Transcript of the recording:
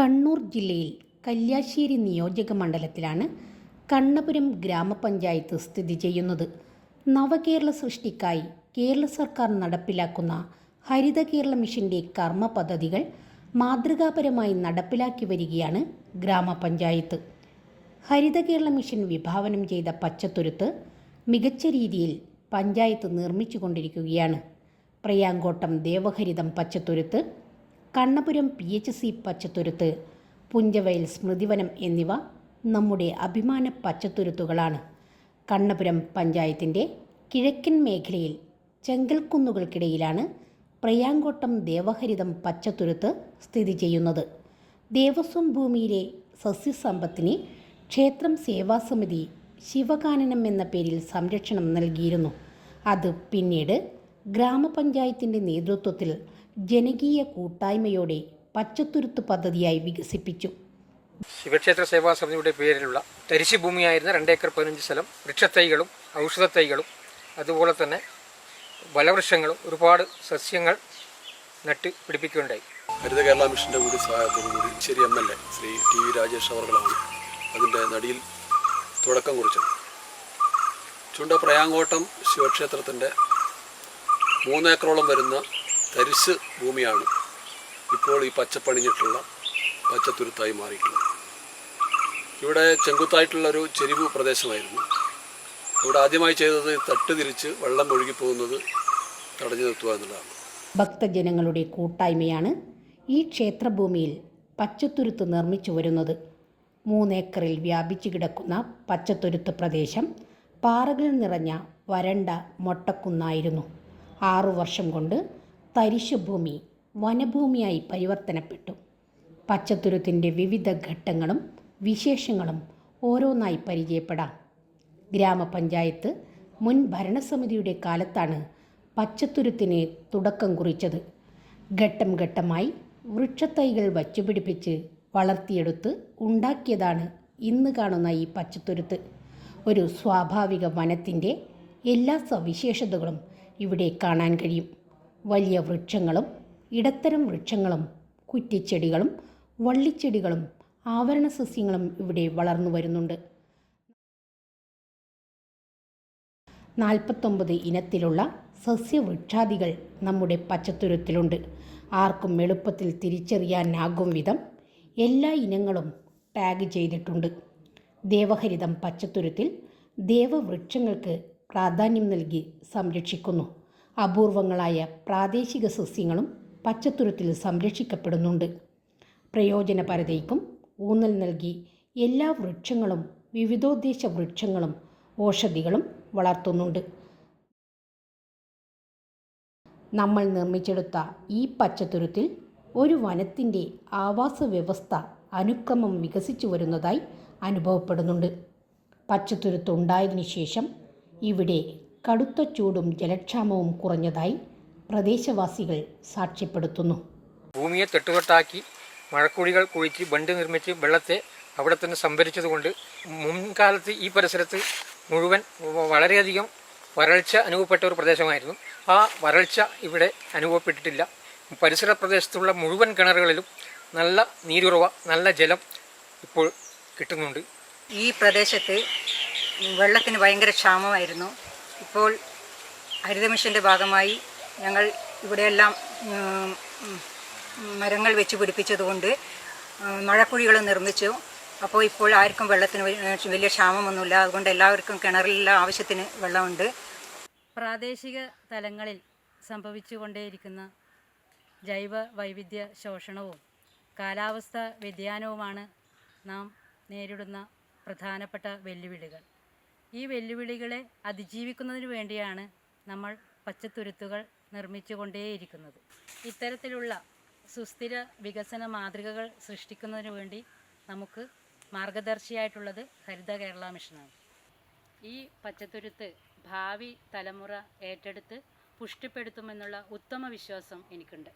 കണ്ണൂർ ജില്ലയിൽ കല്യാശ്ശേരി നിയോജക മണ്ഡലത്തിലാണ് കണ്ണപുരം ഗ്രാമപഞ്ചായത്ത് സ്ഥിതി ചെയ്യുന്നത്. നവകേരള സൃഷ്ടിക്കായി കേരള സർക്കാർ നടപ്പിലാക്കുന്ന ഹരിത കേരള മിഷന്റെ കർമ്മ പദ്ധതികൾ മാതൃകാപരമായി നടപ്പിലാക്കി വരികയാണ് ഗ്രാമപഞ്ചായത്ത്. ഹരിത കേരള മിഷൻ വിഭാവനം ചെയ്ത പച്ചത്തുരുത്ത് മികച്ച രീതിയിൽ പഞ്ചായത്ത് നിർമ്മിച്ചുകൊണ്ടിരിക്കുകയാണ്. പ്രയാങ്കോട്ടം ദേവഹരിതം പച്ചത്തുരുത്ത് കണ്ണപുരം പി എച്ച് സി പച്ചത്തുരുത്ത് പുഞ്ചവയൽ സ്മൃതിവനം എന്നിവ നമ്മുടെ അഭിമാന പച്ചത്തുരുത്തുകളാണ്. കണ്ണപുരം പഞ്ചായത്തിന്റെ കിഴക്കൻ മേഖലയിൽ ചെങ്കൽക്കുന്നുകൾക്കിടയിലാണ് പ്രയാങ്കോട്ടം ദേവഹരിതം പച്ചത്തുരുത്ത് സ്ഥിതി ചെയ്യുന്നത്. ദേവസ്വം ഭൂമിയിലെ സസ്യസമ്പത്തിന് ക്ഷേത്രം സേവാസമിതി ശിവകാനനം എന്ന പേരിൽ സംരക്ഷണം നൽകിയിരുന്നു. അത് പിന്നീട് ഗ്രാമപഞ്ചായത്തിന്റെ നേതൃത്വത്തിൽ ജനകീയ കൂട്ടായ്മയോടെ പച്ചത്തുരുത്ത് പദ്ധതിയായി വികസിപ്പിച്ചു. ശിവക്ഷേത്ര സേവാ സമിതിയുടെ പേരിലുള്ള തരിശു ഭൂമിയായിരുന്ന രണ്ടേക്കർ പതിനഞ്ച് സ്ഥലം വൃക്ഷത്തൈകളും ഔഷധ തൈകളും അതുപോലെ തന്നെ വലവൃക്ഷങ്ങളും ഒരുപാട് സസ്യങ്ങൾ നട്ട് പിടിപ്പിക്കുകയുണ്ടായി. ഹരിത കേരള മിഷന്റെ കൂടി സഹായത്തോടുകൂടി ശരി M L A Shri T V Rajesh അവർകളാണ് അതിന്റെ നടിയിൽ തുടക്കം കുറിച്ചത്. ചുണ്ട പ്രയാങ്കോട്ടം ശിവക്ഷേത്രത്തിന്റെ മൂന്നേക്കറോളം വരുന്ന തരിശ് ഭൂമിയാണ്. ഇപ്പോൾ ഈ പച്ചപ്പണിഞ്ഞിട്ടുള്ള പച്ചത്തുരുത്തായി മാറിയിട്ടുള്ളത്. ഇവിടെ ചെങ്കുത്തായിട്ടുള്ള ഒരു ചെരിവ് പ്രദേശമായിരുന്നു. ഇവിടെ ആദ്യമായി ചെയ്തത് തട്ട് തിരിച്ച് വെള്ളം ഒഴുകിപ്പോകുന്നത് തടഞ്ഞു നിർത്തുക എന്നുള്ളതാണ്. ഭക്തജനങ്ങളുടെ കൂട്ടായ്മയാണ് ഈ ക്ഷേത്രഭൂമിയിൽ പച്ചത്തുരുത്ത് നിർമ്മിച്ചു വരുന്നത്. മൂന്നേക്കറിൽ വ്യാപിച്ചു കിടക്കുന്ന പച്ചത്തുരുത്ത് പ്രദേശം പാറകൾ നിറഞ്ഞ വരണ്ട മൊട്ടക്കുന്നായിരുന്നു. ആറു വർഷം കൊണ്ട് തരിശുഭൂമി വനഭൂമിയായി പരിവർത്തനപ്പെട്ടു. പച്ചത്തുരുത്തിന്റെ വിവിധ ഘട്ടങ്ങളും വിശേഷങ്ങളും ഓരോന്നായി പരിചയപ്പെടാം. ഗ്രാമപഞ്ചായത്ത് മുൻ ഭരണസമിതിയുടെ കാലത്താണ് പച്ചത്തുരുത്തിന് തുടക്കം കുറിച്ചത്. ഘട്ടം ഘട്ടമായി വൃക്ഷത്തൈകൾ വച്ചുപിടിപ്പിച്ച് വളർത്തിയെടുത്ത് ഉണ്ടാക്കിയതാണ് ഇന്ന് കാണുന്ന ഈ പച്ചത്തുരുത്ത്. ഒരു സ്വാഭാവിക വനത്തിന്റെ എല്ലാ സവിശേഷതകളും ഇവിടെ കാണാൻ കഴിയും. വലിയ വൃക്ഷങ്ങളും ഇടത്തരം വൃക്ഷങ്ങളും കുറ്റിച്ചെടികളും വള്ളിച്ചെടികളും ആവരണ സസ്യങ്ങളും ഇവിടെ വളർന്നു വരുന്നുണ്ട്. നാൽപ്പത്തൊമ്പത് ഇനത്തിലുള്ള സസ്യവൃക്ഷാദികൾ നമ്മുടെ പച്ചത്തുരത്തിലുണ്ട്. ആർക്കും എളുപ്പത്തിൽ തിരിച്ചറിയാനാകും വിധം എല്ലാ ഇനങ്ങളും ടാഗ് ചെയ്തിട്ടുണ്ട്. ദേവഹരിതം പച്ചത്തുരത്തിൽ ദേവവൃക്ഷങ്ങൾക്ക് പ്രാധാന്യം നൽകി സംരക്ഷിക്കുന്നു. അപൂർവങ്ങളായ പ്രാദേശിക സസ്യങ്ങളും പച്ചത്തുരുത്തിൽ സംരക്ഷിക്കപ്പെടുന്നുണ്ട്. പ്രയോജനപരതയ്ക്കും ഊന്നൽ നൽകി എല്ലാ വൃക്ഷങ്ങളും വിവിധോദ്ദേശ വൃക്ഷങ്ങളും ഔഷധികളും വളർത്തുന്നുണ്ട്. നമ്മൾ നിർമ്മിച്ചെടുത്ത ഈ പച്ചത്തുരുത്തിൽ ഒരു വനത്തിന്റെ ആവാസ വ്യവസ്ഥ അനുക്രമം വികസിച്ചു വരുന്നതായി അനുഭവപ്പെടുന്നുണ്ട്. പച്ചത്തുരുത്തുണ്ടായതിനു ശേഷം ഇവിടെ കടുത്ത ചൂടും ജലക്ഷാമവും കുറഞ്ഞതായി പ്രദേശവാസികൾ സാക്ഷ്യപ്പെടുത്തുന്നു. ഭൂമിയെ തെട്ടുകെട്ടാക്കി മഴക്കുഴികൾ കുഴിച്ച് ബണ്ട് നിർമ്മിച്ച് വെള്ളത്തെ അവിടെ തന്നെ സംഭരിച്ചതുകൊണ്ട് മുൻകാലത്ത് ഈ പരിസരത്ത് മുഴുവൻ വളരെയധികം വരൾച്ച അനുഭവപ്പെട്ട ഒരു പ്രദേശമായിരുന്നു. ആ വരൾച്ച ഇവിടെ അനുഭവപ്പെട്ടിട്ടില്ല. പരിസര പ്രദേശത്തുള്ള മുഴുവൻ കിണറുകളിലും നല്ല നീരുറവ നല്ല ജലം ഇപ്പോൾ കിട്ടുന്നുണ്ട്. ഈ പ്രദേശത്ത് വെള്ളത്തിന് ഭയങ്കര ക്ഷാമമായിരുന്നു. ഇപ്പോൾ ഹരിത മിഷന്റെ ഭാഗമായി ഞങ്ങൾ ഇവിടെയെല്ലാം മരങ്ങൾ വെച്ച് പിടിപ്പിച്ചതുകൊണ്ട് മഴക്കുഴികൾ നിർമ്മിച്ചു. അപ്പോൾ ഇപ്പോൾ ആർക്കും വെള്ളത്തിന് വലിയ ക്ഷാമമൊന്നുമില്ല. അതുകൊണ്ട് എല്ലാവർക്കും കിണറിലുള്ള ആവശ്യത്തിന് വെള്ളമുണ്ട്. പ്രാദേശിക തലങ്ങളിൽ സംഭവിച്ചുകൊണ്ടേയിരിക്കുന്ന ജൈവ വൈവിധ്യ ശോഷണവും കാലാവസ്ഥ വ്യതിയാനവുമാണ് നാം നേരിടുന്ന പ്രധാനപ്പെട്ട വെല്ലുവിളികൾ. ഈ വെല്ലുവിളികളെ അതിജീവിക്കുന്നതിന് വേണ്ടിയാണ് നമ്മൾ പച്ചത്തുരുത്തുകൾ നിർമ്മിച്ചുകൊണ്ടേയിരിക്കുന്നത്. ഇത്തരത്തിലുള്ള സുസ്ഥിര വികസന മാതൃകകൾ സൃഷ്ടിക്കുന്നതിന് വേണ്ടി നമുക്ക് മാർഗദർശിയായിട്ടുള്ളത് ഹരിത കേരള മിഷനാണ്. ഈ പച്ചത്തുരുത്ത് ഭാവി തലമുറ ഏറ്റെടുത്ത് പുഷ്ടിപ്പെടുത്തുമെന്നുള്ള ഉത്തമ വിശ്വാസം എനിക്കുണ്ട്.